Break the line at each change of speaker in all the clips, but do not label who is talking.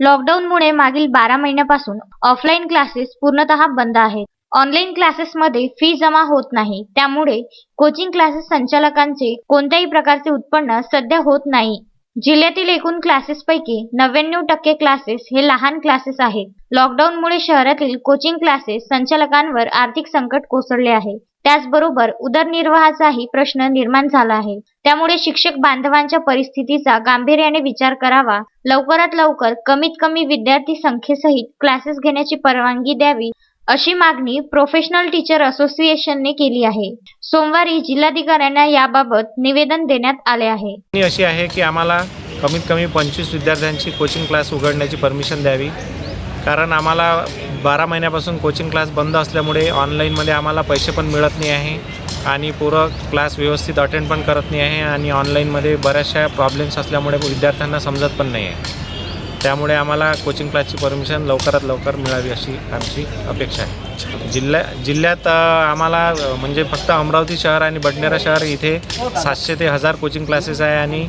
लॉकडाऊनमुळे मागील बारा महिन्यापासून ऑफलाईन क्लासेस पूर्णतः बंद आहेत. ऑनलाईन क्लासेसमध्ये फी जमा होत नाही. त्यामुळे कोचिंग क्लासेस संचालकांचे कोणत्याही प्रकारचे उत्पन्न सध्या होत नाही. जिल्ह्यातील एकूण क्लासेसपैकी नव्याण्णव टक्के क्लासेस हे लहान क्लासेस आहेत. लॉकडाऊनमुळे शहरातील कोचिंग क्लासेस संचालकांवर आर्थिक संकट कोसळले आहे. त्याचबरोबर उदरनिर्वाहाचाही प्रश्न निर्माण झाला आहे. त्यामुळे शिक्षक बांधवांच्या परिस्थितीचा गांभीर्याने विचार करावा लवकरात लवकर कमीत कमी विद्यार्थी संख्येसहित क्लासेस घेण्याची परवानगी द्यावी अशी मागणी प्रोफेशनल टीचर असोसिएशनने केली आहे. सोमवारी जिल्हाधिकाऱ्यांना याबाबत निवेदन देण्यात आले आहे.
अशी आहे की आम्हाला कमीत कमी पंचवीस विद्यार्थ्यांची कोचिंग क्लास उघडण्याची परमिशन द्यावी. कारण आम्हाला बारा महिन्यापासून कोचिंग क्लास बंद असल्यामुळे ऑनलाईनमध्ये आम्हाला पैसे पण मिळत नाही आहे आणि पुरं क्लास व्यवस्थित अटेंड पण करत नाही आहे आणि ऑनलाईनमध्ये बऱ्याचशा प्रॉब्लेम्स असल्यामुळे विद्यार्थ्यांना समजत पण नाही आहे. त्यामुळे आम्हाला कोचिंग क्लासची परमिशन लवकरात लवकर मिळावी अशी आमची अपेक्षा आहे. जिल्ह्या जिल्ह्यात आम्हाला म्हणजे फक्त अमरावती शहर आणि बडनेरा शहर इथे सातशे ते हजार कोचिंग क्लासेस आहे आणि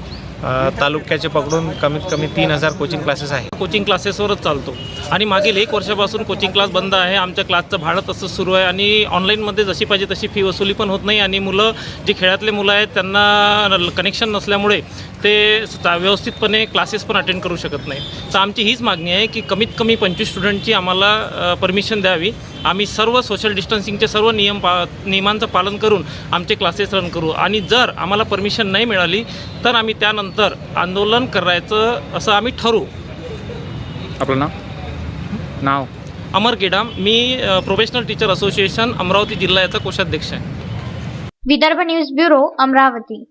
तालुक्याचे पकडून कमीत कमी तीन हजार कोचिंग क्लासेस आहे
कोचिंग क्लासेसवरच चालतो. आणि मागील एक वर्षापासून कोचिंग क्लास बंद आहे. आमच्या क्लासचं भाडं तसंच सुरू आहे. आणि ऑनलाईनमध्ये जशी पाहिजे तशी फी वसुली पण होत नाही. आणि मुलं जे खेळातले मुलं आहेत त्यांना कनेक्शन नसल्यामुळे ते व्यवस्थितपणे क्लासेस पण अटेंड करू शकत नाही तर आमची हीच मागणी आहे की कमीत कमी पंचवीस स्टुडंटची आम्हाला परमिशन द्यावी. आम्ही सर्व सोशल डिस्टन्सिंगचे सर्व नियम पा नियमांचं पालन करून आमचे क्लासेस रन करू. आणि जर आम्हाला परमिशन नाही मिळाली तर आम्ही त्यानंतर आंदोलन करायचं असं आम्ही ठरवू
आपलं नाव? नाव?
अमर गेडाम मी प्रोफेशनल टीचर असोसिएशन अमरावती जिल्हा याचा कोषाध्यक्ष आहे.
Vidarbha news bureau Amravati.